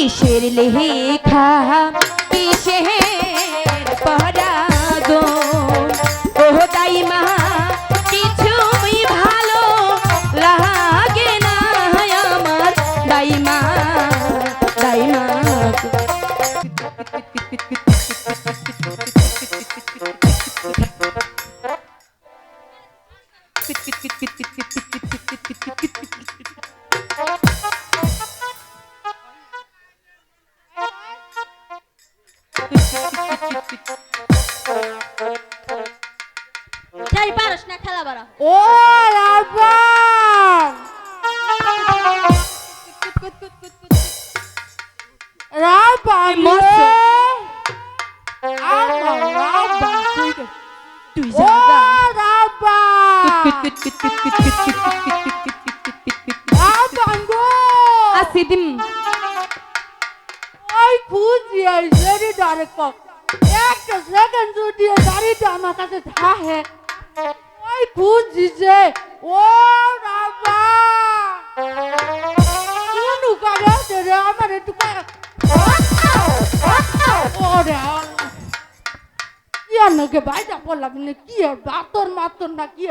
কিসের লেখা? কিসের ও দাইমা কিছুই ভালো লাগে না আমার। দাইমা দাইমা যাই বাড়া ও রাবণ রাবণ মরে আমার রাবণ তুই যা রাবণ গো আসিদিম ওই খুঁজিয়ে জেরি ডারে কক এক সেকেন্ড যদি দাঁড়িয়ে আমার কাছে থাকে ওই খুঁজি ও কি আর নাকি পড়লাম না, কি আর কি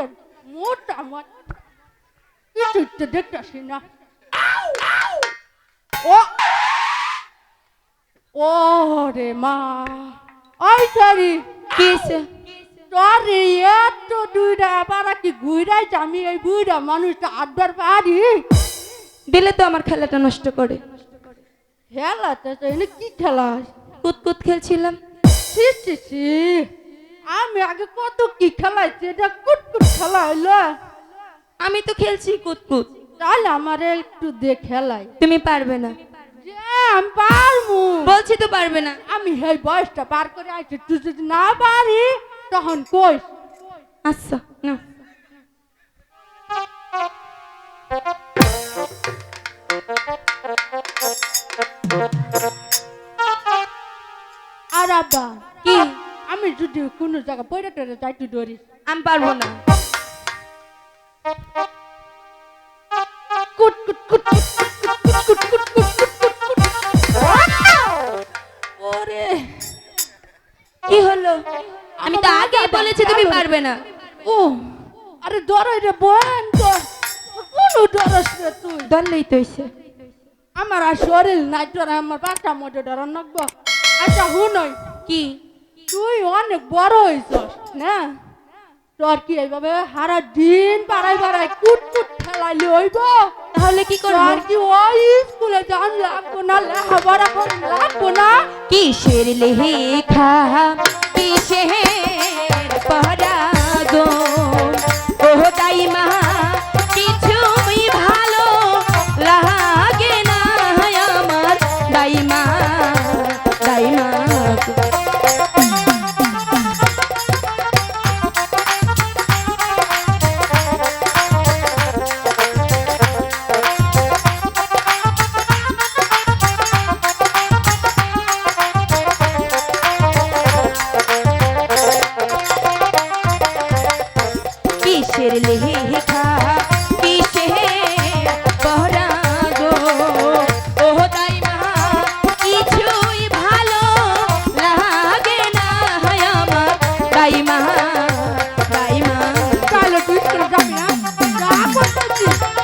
মোটা মোট কিছু তো দেখতেছি না। মা, ওই সরি কিসে সরি এত দুইটা আবার কি ঘুরাইছে আমি এই বুড়া মানুষটা আড্ডার পারি। দিলে তো আমার খেলাটা নষ্ট করে। খেলাতে তো এনে কি খেলা? কুতকুত খেলছিলাম। ছি ছি ছি। আমি আগে কত কি খেলাইছি এটা কুট কুট খেলা হইল। আমি তো খেলছি কুতকুত। তাহলে আমার একটু দে খেলাই। তুমি পারবে না। আমি পারমু বলছি তো পারবে না। আমি এই বয়সটা পার করে আইছি তুই যদি না পারি তখন কই আচ্ছা না আর আব্বা কি আমি যদি কোনো জায়গা পয়রা টরে যাই তুই আমি পারব না কি হলো আমি তো আগেই বলেছি তুমি পারবে না। ও আরে ডরাই রে বোন তো। কোনো ডরস রে তুই। ধরলেই তো হইছে। আমার আর শরীর নাই ডরা আমার বাচ্চা মধ্যে ডর নকব। আচ্ছা হুনই কি? তুই অনেক বড় হইছস না? তোর কি এইভাবে সারা দিন বাড়াই কুট কুট খেলাইলে হইব? তাহলে কি করব? তোর কি ওই স্কুলে যান লাগবো না লেখাপড়া করে লাগবো না? কিসের লেখা? কিসের পহরা Thank you.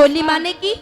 होली माने की